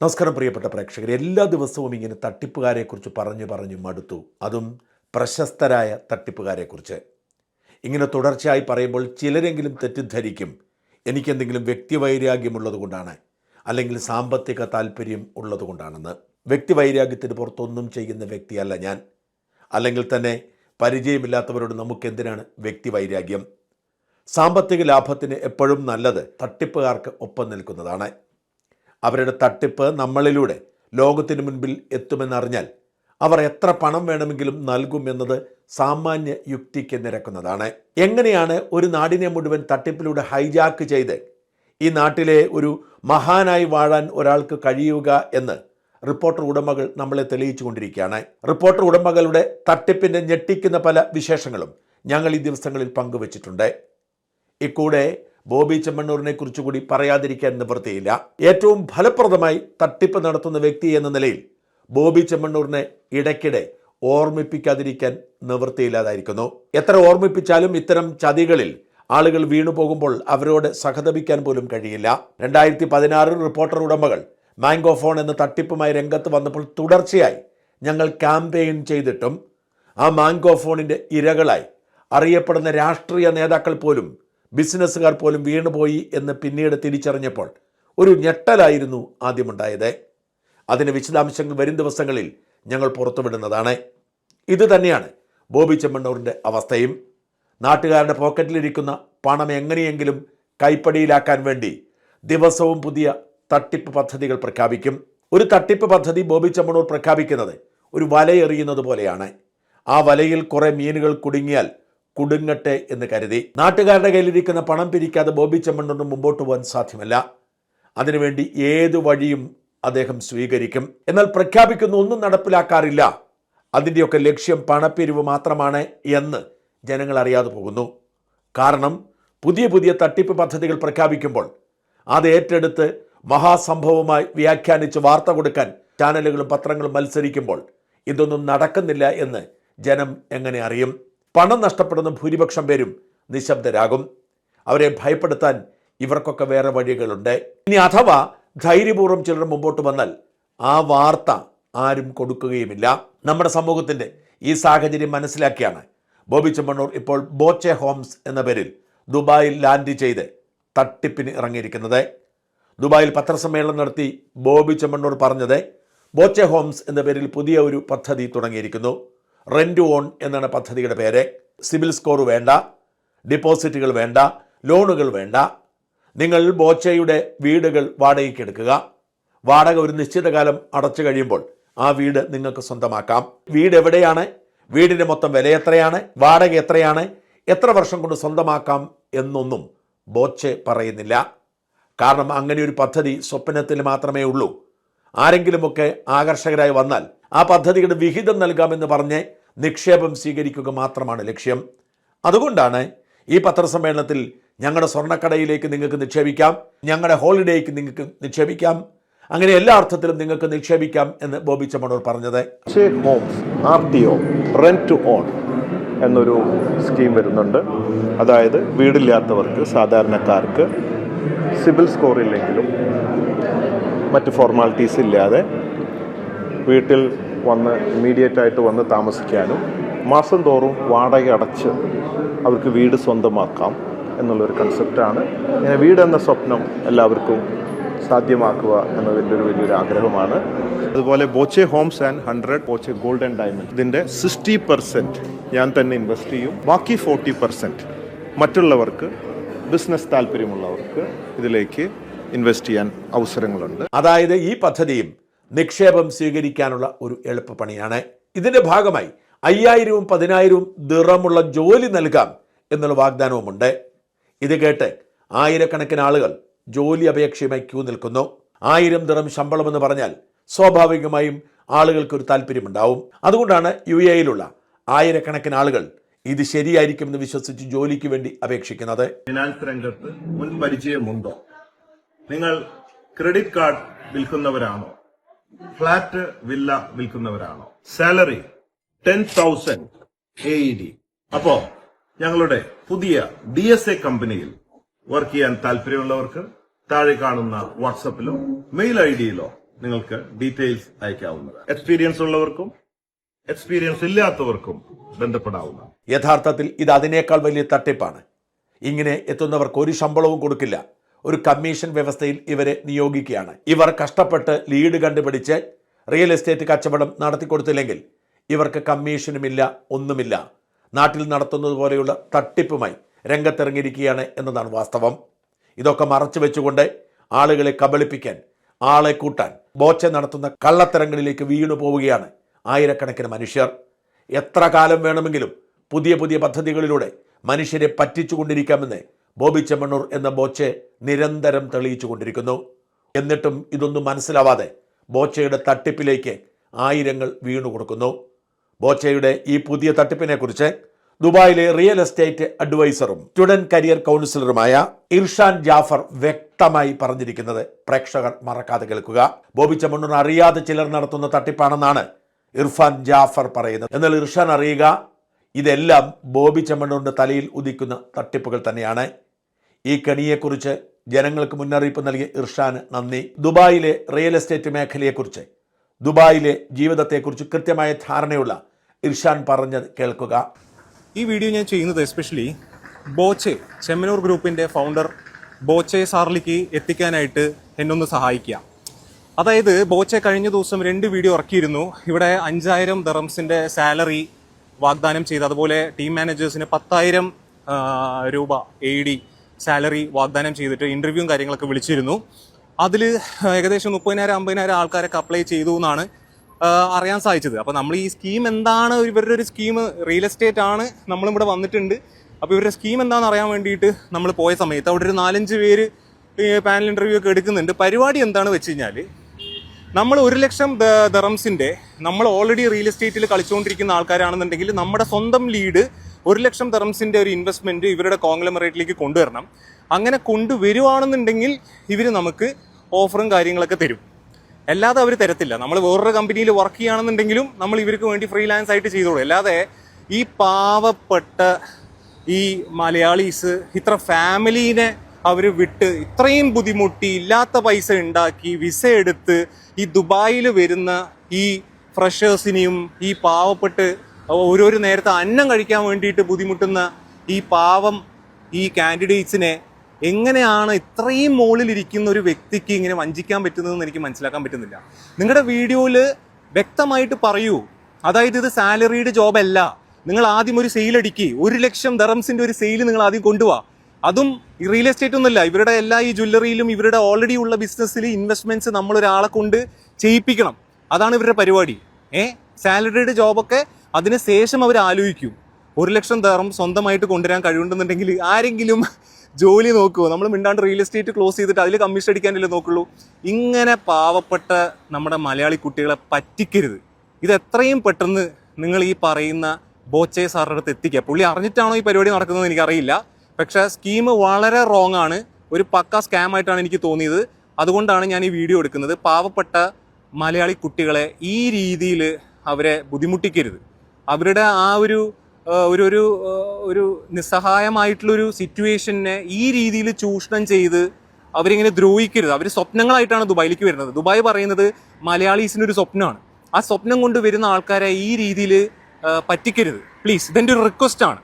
നമസ്കാരം പ്രിയപ്പെട്ട പ്രേക്ഷകർ എല്ലാ ദിവസവും ഇങ്ങനെ തട്ടിപ്പുകാരെക്കുറിച്ച് പറഞ്ഞു പറഞ്ഞു മടുത്തു. അതും പ്രശസ്തരായ തട്ടിപ്പുകാരെക്കുറിച്ച്. ഇങ്ങനെ തുടർച്ചയായി പറയുമ്പോൾ ചിലരെങ്കിലും തെറ്റിദ്ധരിക്കും. എനിക്കെന്തെങ്കിലും വ്യക്തിവൈരാഗ്യമുള്ളത് കൊണ്ടാണ് അല്ലെങ്കിൽ സാമ്പത്തിക താല്പര്യം ഉള്ളതുകൊണ്ടാണെന്ന്. വ്യക്തിവൈരാഗ്യത്തിന് പുറത്തൊന്നും ചെയ്യുന്ന വ്യക്തിയല്ല ഞാൻ. അല്ലെങ്കിൽ തന്നെ പരിചയമില്ലാത്തവരോട് നമുക്കെന്തിനാണ് വ്യക്തിവൈരാഗ്യം? സാമ്പത്തിക ലാഭത്തിന് എപ്പോഴും നല്ലത് തട്ടിപ്പുകാർക്ക് ഒപ്പം നിൽക്കുന്നതാണ്. അവരുടെ തട്ടിപ്പ് നമ്മളിലൂടെ ലോകത്തിന് മുൻപിൽ എത്തുമെന്നറിഞ്ഞാൽ അവർ എത്ര പണം വേണമെങ്കിലും നൽകും എന്നത് സാമാന്യ യുക്തിക്ക് നിരക്കുന്നതാണ്. എങ്ങനെയാണ് ഒരു നാടിനെ മുഴുവൻ തട്ടിപ്പിലൂടെ ഹൈജാക്ക് ചെയ്ത് ഈ നാട്ടിലെ ഒരു മഹാനായി വാഴാൻ ഒരാൾക്ക് കഴിയുക എന്ന് റിപ്പോർട്ടർ ഉടമകൾ നമ്മളെ തെളിയിച്ചു കൊണ്ടിരിക്കുകയാണ് റിപ്പോർട്ടർ ഉടമകളുടെ തട്ടിപ്പിന്റെ ഞെട്ടിക്കുന്ന പല വിശേഷങ്ങളും ഞങ്ങൾ ഈ ദിവസങ്ങളിൽ പങ്കുവച്ചിട്ടുണ്ട്. ഇക്കൂടെ ബോബി ചെമ്മണ്ണൂരിനെ കുറിച്ച് കൂടി പറയാതിരിക്കാൻ നിവൃത്തിയില്ല. ഏറ്റവും ഫലപ്രദമായി തട്ടിപ്പ് നടത്തുന്ന വ്യക്തി എന്ന നിലയിൽ ബോബി ചെമ്മണ്ണൂരിനെ ഇടയ്ക്കിടെ ഓർമ്മിപ്പിക്കാതിരിക്കാൻ നിവൃത്തിയില്ലാതായിരിക്കുന്നു. എത്ര ഓർമ്മിപ്പിച്ചാലും ഇത്തരം ചതികളിൽ ആളുകൾ വീണു പോകുമ്പോൾ അവരോട് സഹതപിക്കാൻ പോലും കഴിയില്ല. രണ്ടായിരത്തി പതിനാറിൽ റിപ്പോർട്ടർ ഉടമകൾ മാംഗോ ഫോൺ എന്ന തട്ടിപ്പുമായി രംഗത്ത് വന്നപ്പോൾ തുടർച്ചയായി ഞങ്ങൾ ക്യാമ്പയിൻ ചെയ്തിട്ടും ആ മാംഗോ ഫോണിന്റെ ഇരകളായി അറിയപ്പെടുന്ന രാഷ്ട്രീയ നേതാക്കൾ പോലും ബിസിനസ്സുകാർ പോലും വീണുപോയി എന്ന് പിന്നീട് തിരിച്ചറിഞ്ഞപ്പോൾ ഒരു ഞെട്ടലായിരുന്നു ആദ്യമുണ്ടായത്. അതിന് വിശദാംശങ്ങൾ വരും ദിവസങ്ങളിൽ ഞങ്ങൾ പുറത്തുവിടുന്നതാണ്. ഇത് തന്നെയാണ് ബോബി ചെമ്മണ്ണൂരിന്റെ അവസ്ഥയും. നാട്ടുകാരുടെ പോക്കറ്റിലിരിക്കുന്ന പണം എങ്ങനെയെങ്കിലും കൈപ്പടിയിലാക്കാൻ വേണ്ടി ദിവസവും പുതിയ തട്ടിപ്പ് പദ്ധതികൾ പ്രഖ്യാപിക്കും. ഒരു തട്ടിപ്പ് പദ്ധതി ബോബി ചെമ്മണ്ണൂർ പ്രഖ്യാപിക്കുന്നത് ഒരു വലയെറിയുന്നത് പോലെയാണ്. ആ വലയിൽ കുറേ മീനുകൾ കുടുങ്ങിയാൽ കുടുങ്ങട്ടെ എന്ന് കരുതി. നാട്ടുകാരുടെ കയ്യിലിരിക്കുന്ന പണം പിരിക്കാതെ ബോബി ചെമ്മണ്ണൊന്നും മുമ്പോട്ട് പോകാൻ സാധ്യമല്ല. അതിനുവേണ്ടി ഏതു വഴിയും അദ്ദേഹം സ്വീകരിക്കും. എന്നാൽ പ്രഖ്യാപിക്കുന്ന ഒന്നും നടപ്പിലാക്കാറില്ല. അതിന്റെയൊക്കെ ലക്ഷ്യം പണപ്പിരിവ് മാത്രമാണ് എന്ന് ജനങ്ങൾ അറിയാതെ പോകുന്നു. കാരണം പുതിയ പുതിയ തട്ടിപ്പ് പദ്ധതികൾ പ്രഖ്യാപിക്കുമ്പോൾ അത് ഏറ്റെടുത്ത് മഹാസംഭവമായി വ്യാഖ്യാനിച്ച് വാർത്ത കൊടുക്കാൻ ചാനലുകളും പത്രങ്ങളും മത്സരിക്കുമ്പോൾ ഇതൊന്നും നടക്കുന്നില്ല എന്ന് ജനം എങ്ങനെ അറിയും? പണം നഷ്ടപ്പെടുന്ന ഭൂരിപക്ഷം പേരും നിശബ്ദരാകും. അവരെ ഭയപ്പെടുത്താൻ ഇവർക്കൊക്കെ വേറെ വഴികളുണ്ട്. ഇനി അഥവാ ധൈര്യപൂർവം ചിലർ മുമ്പോട്ട് വന്നാൽ ആ വാർത്ത ആരും കൊടുക്കുകയുമില്ല. നമ്മുടെ സമൂഹത്തിന്റെ ഈ സാഹചര്യം മനസ്സിലാക്കിയാണ് ബോബി ചെമ്മണ്ണൂർ ഇപ്പോൾ ബോച്ചെ ഹോംസ് എന്ന പേരിൽ ദുബായിൽ ലാൻഡ് ചെയ്ത് തട്ടിപ്പിന് ഇറങ്ങിയിരിക്കുന്നത്. ദുബായിൽ പത്രസമ്മേളനം നടത്തി ബോബി ചെമ്മണ്ണൂർ പറഞ്ഞത് ബോച്ചെ ഹോംസ് എന്ന പേരിൽ പുതിയ ഒരു പദ്ധതി തുടങ്ങിയിരിക്കുന്നു. റെന്റ് ഓൺ എന്നാണ് പദ്ധതിയുടെ പേര്. സിവിൽ സ്കോർ വേണ്ട. ഡിപ്പോസിറ്റുകൾ വേണ്ട. ലോണുകൾ വേണ്ട. നിങ്ങൾ ബോച്ചയുടെ വീടുകൾ വാടകയ്ക്ക് എടുക്കുക. വാടക ഒരു നിശ്ചിത കാലം അടച്ചു കഴിയുമ്പോൾ ആ വീട് നിങ്ങൾക്ക് സ്വന്തമാക്കാം. വീട് എവിടെയാണ്? വീടിന്റെ മൊത്തം വില എത്രയാണ്? വാടക എത്രയാണ്? എത്ര വർഷം കൊണ്ട് സ്വന്തമാക്കാം എന്നൊന്നും ബോച്ചെ പറയുന്നില്ല. കാരണം അങ്ങനെ ഒരു പദ്ധതി സ്വപ്നത്തിൽ മാത്രമേ ഉള്ളൂ. ആരെങ്കിലുമൊക്കെ ആകർഷകരായി വന്നാൽ ആ പദ്ധതിയുടെ വിഹിതം നൽകാമെന്ന് പറഞ്ഞ് നിക്ഷേപം സ്വീകരിക്കുക മാത്രമാണ് ലക്ഷ്യം. അതുകൊണ്ടാണ് ഈ പത്രസമ്മേളനത്തിൽ ഞങ്ങളുടെ സ്വർണക്കടയിലേക്ക് നിങ്ങൾക്ക് നിക്ഷേപിക്കാം ഞങ്ങളുടെ ഹോളിഡേക്ക് നിങ്ങൾക്ക് നിക്ഷേപിക്കാം അങ്ങനെ എല്ലാ അർത്ഥത്തിലും നിങ്ങൾക്ക് നിക്ഷേപിക്കാം എന്ന് ബോബി ചമ്മണൂർ പറഞ്ഞത്. ഹോംസ് ടി ഓൺ എന്നൊരു സ്കീം വരുന്നുണ്ട്. അതായത് വീടില്ലാത്തവർക്ക് സാധാരണക്കാർക്ക് സിബിൽ സ്കോർ ഇല്ലെങ്കിലും മറ്റ് ഫോർമാലിറ്റീസ് ഇല്ലാതെ വീട്ടിൽ വന്ന് ഇമ്മീഡിയറ്റ് ആയിട്ട് വന്ന് താമസിക്കാനും മാസം തോറും വാടക അടച്ച് അവർക്ക് വീട് സ്വന്തമാക്കാം എന്നുള്ളൊരു കൺസെപ്റ്റാണ് ഇങ്ങനെ വീടെന്ന സ്വപ്നം എല്ലാവർക്കും സാധ്യമാക്കുക എന്നതിന്റെ ഒരു വലിയൊരു ആഗ്രഹമാണ്. അതുപോലെ Boche homes and hundred Boche golden diamond ഇതിന്റെ സിക്സ്റ്റി പെർസെന്റ് ഞാൻ തന്നെ ഇൻവെസ്റ്റ് ചെയ്യും. ബാക്കി ഫോർട്ടി പെർസെന്റ് മറ്റുള്ളവർക്ക് ബിസിനസ് താല്പര്യമുള്ളവർക്ക് ഇതിലേക്ക് ഇൻവെസ്റ്റ് ചെയ്യാൻ അവസരങ്ങളുണ്ട്. അതായത് ഈ പദ്ധതിയും നിക്ഷേപം സ്വീകരിക്കാനുള്ള ഒരു എളുപ്പപ്പണിയാണ് ഇതിന്റെ ഭാഗമായി അയ്യായിരവും പതിനായിരവും ദിറമുള്ള ജോലി നൽകാം എന്നുള്ള വാഗ്ദാനവുമുണ്ട്. ഇത് കേട്ട് ആയിരക്കണക്കിന് ആളുകൾ ജോലി അപേക്ഷയുമായി ക്യൂ നിൽക്കുന്നു. ആയിരം ദിറം ശമ്പളമെന്ന് പറഞ്ഞാൽ സ്വാഭാവികമായും ആളുകൾക്ക് ഒരു താല്പര്യമുണ്ടാവും. അതുകൊണ്ടാണ് യു എയിലുള്ള ആയിരക്കണക്കിന് ആളുകൾ ഇത് ശരിയായിരിക്കുമെന്ന് വിശ്വസിച്ച് ജോലിക്ക് വേണ്ടി അപേക്ഷിക്കുന്നത്. ഫിനാൻസ് രംഗത്ത് മുൻ പരിചയമുണ്ടോ നിങ്ങൾ ക്രെഡിറ്റ് കാർഡ് വിൽക്കുന്നവരാണോ? Flat villa വിൽക്കുന്നവരാണോ? Salary ten thousand A D അപ്പോ ഞങ്ങളുടെ പുതിയ ഡി എസ് എ കമ്പനിയിൽ വർക്ക് ചെയ്യാൻ താല്പര്യമുള്ളവർക്ക് താഴെ കാണുന്ന വാട്സപ്പിലോ മെയിൽ ഐ ഡിയിലോ നിങ്ങൾക്ക് ഡീറ്റെയിൽസ് അയക്കാവുന്നത് എക്സ്പീരിയൻസ് ഉള്ളവർക്കും എക്സ്പീരിയൻസ് ഇല്ലാത്തവർക്കും ബന്ധപ്പെടാവുന്ന യഥാർത്ഥത്തിൽ ഇത് അതിനേക്കാൾ വലിയ തട്ടിപ്പാണ്. ഇങ്ങനെ എത്തുന്നവർക്ക് ഒരു ശമ്പളവും കൊടുക്കില്ല. ഒരു കമ്മീഷൻ വ്യവസ്ഥയിൽ ഇവരെ നിയോഗിക്കുകയാണ്. ഇവർ കഷ്ടപ്പെട്ട് ലീഡ് കണ്ടുപിടിച്ച് റിയൽ എസ്റ്റേറ്റ് കച്ചവടം നടത്തിക്കൊടുത്തില്ലെങ്കിൽ ഇവർക്ക് കമ്മീഷനുമില്ല ഒന്നുമില്ല. നാട്ടിൽ നടത്തുന്നത് പോലെയുള്ള തട്ടിപ്പുമായി രംഗത്തിറങ്ങിയിരിക്കുകയാണ് എന്നതാണ് വാസ്തവം. ഇതൊക്കെ മറച്ചു വെച്ചുകൊണ്ട് ആളുകളെ കബളിപ്പിക്കാൻ ആളെ കൂട്ടാൻ ബോച്ച നടത്തുന്ന കള്ളത്തരങ്ങളിലേക്ക് വീണു പോവുകയാണ് ആയിരക്കണക്കിന് മനുഷ്യർ. എത്ര കാലം വേണമെങ്കിലും പുതിയ പുതിയ പദ്ധതികളിലൂടെ മനുഷ്യരെ പറ്റിച്ചുകൊണ്ടിരിക്കാമെന്ന് ബോബി ചെമ്മണ്ണൂർ എന്ന ബോച്ചെ നിരന്തരം തെളിയിച്ചു കൊണ്ടിരിക്കുന്നു. എന്നിട്ടും ഇതൊന്നും മനസ്സിലാവാതെ ബോച്ചയുടെ തട്ടിപ്പിലേക്ക് ആയിരങ്ങൾ വീണു കൊടുക്കുന്നു. ബോച്ചയുടെ ഈ പുതിയ തട്ടിപ്പിനെക്കുറിച്ച് ദുബായിലെ റിയൽ എസ്റ്റേറ്റ് അഡ്വൈസറും സ്റ്റുഡന്റ് കരിയർ കൗൺസിലറുമായ ഇർഷാൻ ജാഫർ വ്യക്തമായി പറഞ്ഞിരിക്കുന്നത് പ്രേക്ഷകർ മറക്കാതെ കേൾക്കുക. ബോബി ചെമ്മണ്ണൂർ അറിയാതെ ചിലർ നടത്തുന്ന തട്ടിപ്പാണെന്നാണ് ഇർഫാൻ ജാഫർ പറയുന്നത്. എന്നാൽ ഇർഷാൻ അറിയുക ഇതെല്ലാം ബോബി ചെമ്മണ്ണൂരിന്റെ തലയിൽ ഉദിക്കുന്ന തട്ടിപ്പുകൾ തന്നെയാണ്. ഈ കെണിയെക്കുറിച്ച് ജനങ്ങൾക്ക് മുന്നറിയിപ്പ് നൽകിയ ഇർഷാന് നന്ദി. ദുബായിലെ റിയൽ എസ്റ്റേറ്റ് മേഖലയെക്കുറിച്ച് ദുബായിലെ ജീവിതത്തെക്കുറിച്ച് കൃത്യമായ ധാരണയുള്ള ഇർഷാൻ പറഞ്ഞത് കേൾക്കുക. ഈ വീഡിയോ ഞാൻ ചെയ്യുന്നത് എസ്പെഷ്യലി ബോച്ചെ ചെമ്മനൂർ ഗ്രൂപ്പിന്റെ ഫൗണ്ടർ ബോച്ചെ സാറിലേക്ക് എത്തിക്കാനായിട്ട് എന്നൊന്ന് സഹായിക്കുക. അതായത് ബോച്ചെ കഴിഞ്ഞ ദിവസം രണ്ട് വീഡിയോ ഇറക്കിയിരുന്നു. ഇവിടെ അഞ്ചായിരം ദറംസിന്റെ സാലറി വാഗ്ദാനം ചെയ്ത് അതുപോലെ ടീം മാനേജേഴ്സിന് പത്തായിരം രൂപ എ ഡി സാലറി വാഗ്ദാനം ചെയ്തിട്ട് ഇന്റർവ്യൂവും കാര്യങ്ങളൊക്കെ വിളിച്ചിരുന്നു. അതിൽ ഏകദേശം മുപ്പതിനായിരം അമ്പതിനായിരം ആൾക്കാരൊക്കെ അപ്ലൈ ചെയ്തു എന്നാണ് അറിയാൻ സാധിച്ചത്. അപ്പോൾ നമ്മൾ ഈ സ്കീം എന്താണ്? ഇവരുടെ ഒരു സ്കീം റിയൽ എസ്റ്റേറ്റ് ആണ് നമ്മളും ഇവിടെ വന്നിട്ടുണ്ട്. അപ്പോൾ ഇവരുടെ സ്കീം എന്താണെന്ന് അറിയാൻ വേണ്ടിയിട്ട് നമ്മൾ പോയ സമയത്ത് അവിടെ ഒരു നാലഞ്ച് പേര് പാനൽ ഇന്റർവ്യൂ ഒക്കെ എടുക്കുന്നുണ്ട്. പരിപാടി എന്താണ് വെച്ച് കഴിഞ്ഞാൽ നമ്മൾ ഒരു ലക്ഷം ദറംസിന്റെ നമ്മൾ ഓൾറെഡി റിയൽ എസ്റ്റേറ്റിൽ കളിച്ചുകൊണ്ടിരിക്കുന്ന ആൾക്കാരാണെന്നുണ്ടെങ്കിൽ നമ്മുടെ സ്വന്തം ലീഡ് ഒരു ലക്ഷം തെറംസിന്റെ ഒരു ഇൻവെസ്റ്റ്മെന്റ് ഇവരുടെ കോൺഗ്ലമറേറ്റിലേക്ക് കൊണ്ടുവരണം. അങ്ങനെ കൊണ്ടുവരുവാണെന്നുണ്ടെങ്കിൽ ഇവർ നമുക്ക് ഓഫറും കാര്യങ്ങളൊക്കെ തരും. അല്ലാതെ അവർ തരത്തില്ല. നമ്മൾ വേറൊരു കമ്പനിയിൽ വർക്ക് ചെയ്യുകയാണെന്നുണ്ടെങ്കിലും നമ്മൾ ഇവർക്ക് വേണ്ടി ഫ്രീലാൻസ് ആയിട്ട് ചെയ്തോളൂ. അല്ലാതെ ഈ പാവപ്പെട്ട ഈ മലയാളീസ് ഇത്ര ഫാമിലീനെ അവർ വിട്ട് ഇത്രയും ബുദ്ധിമുട്ടി ഇല്ലാത്ത പൈസ ഉണ്ടാക്കി വിസ എടുത്ത് ഈ ദുബായിൽ വരുന്ന ഈ ഫ്രഷേഴ്സിനെയും ഈ പാവപ്പെട്ട് ഓരോരോ നേരത്തെ അന്നം കഴിക്കാൻ വേണ്ടിയിട്ട് ബുദ്ധിമുട്ടുന്ന ഈ പാവം ഈ കാൻഡിഡേറ്റ്സിനെ എങ്ങനെയാണ് ഇത്രയും മുകളിലിരിക്കുന്ന ഒരു വ്യക്തിക്ക് ഇങ്ങനെ വഞ്ചിക്കാൻ പറ്റുന്നതെന്ന് എനിക്ക് മനസ്സിലാക്കാൻ പറ്റുന്നില്ല. നിങ്ങളുടെ വീഡിയോയിൽ വ്യക്തമായിട്ട് പറയൂ. അതായത് ഇത് സാലറീഡ് ജോബല്ല നിങ്ങൾ ആദ്യം ഒരു സെയിൽ അടിക്കി. ഒരു ലക്ഷം ദറംസിന്റെ ഒരു സെയിൽ നിങ്ങൾ ആദ്യം കൊണ്ടുപോവാ അതും റിയൽ എസ്റ്റേറ്റ് ഒന്നുമല്ല. ഇവരുടെ എല്ലാ ഈ ജ്വല്ലറിയിലും ഇവരുടെ ഓൾറെഡി ഉള്ള ബിസിനസ്സിൽ ഇൻവെസ്റ്റ്മെന്റ്സ് നമ്മളൊരാളെ കൊണ്ട് ചെയ്യിപ്പിക്കണം. അതാണ് ഇവരുടെ പരിപാടി. ഏ? സാലറീഡ് ജോബൊക്കെ അതിന് ശേഷം അവർ ആലോചിക്കും. ഒരു ലക്ഷം തേറും സ്വന്തമായിട്ട് കൊണ്ടുവരാൻ കഴിവുണ്ടെന്നുണ്ടെങ്കിൽ ആരെങ്കിലും ജോലി നോക്കുമോ നമ്മൾ മിണ്ടാണ്ട് റിയൽ എസ്റ്റേറ്റ് ക്ലോസ് ചെയ്തിട്ട് അതിൽ കമ്മീഷൻ അടിക്കാനല്ലേ നോക്കുള്ളൂ. ഇങ്ങനെ പാവപ്പെട്ട നമ്മുടെ മലയാളി കുട്ടികളെ പറ്റിക്കരുത്. ഇത് എത്രയും പെട്ടെന്ന് നിങ്ങൾ ഈ പറയുന്ന ബോച്ചെ സാറിന്റെ അടുത്ത് എത്തിക്കുക. പുള്ളി അറിഞ്ഞിട്ടാണോ ഈ പരിപാടി നടക്കുന്നത് എനിക്കറിയില്ല. പക്ഷേ സ്കീം വളരെ റോങ് ആണ്. ഒരു പക്ക സ്കാം ആയിട്ടാണ് എനിക്ക് തോന്നിയത്. അതുകൊണ്ടാണ് ഞാൻ ഈ വീഡിയോ എടുക്കുന്നത്. പാവപ്പെട്ട മലയാളി കുട്ടികളെ ഈ രീതിയിൽ അവരെ ബുദ്ധിമുട്ടിക്കരുത്. അവരുടെ ആ ഒരു ഒരു ഒരു ഒരു നിസ്സഹായമായിട്ടുള്ളൊരു സിറ്റുവേഷനെ ഈ രീതിയിൽ ചൂഷണം ചെയ്ത് അവരിങ്ങനെ ദ്രോഹിക്കരുത്. അവർ സ്വപ്നങ്ങളായിട്ടാണ് ദുബായിലേക്ക് വരുന്നത്. ദുബായ് പറയുന്നത് മലയാളീസിനൊരു സ്വപ്നമാണ്. ആ സ്വപ്നം കൊണ്ട് വരുന്ന ആൾക്കാരെ ഈ രീതിയിൽ പറ്റിക്കരുത്. പ്ലീസ് ഇതെന്റെ ഒരു റിക്വസ്റ്റാണ്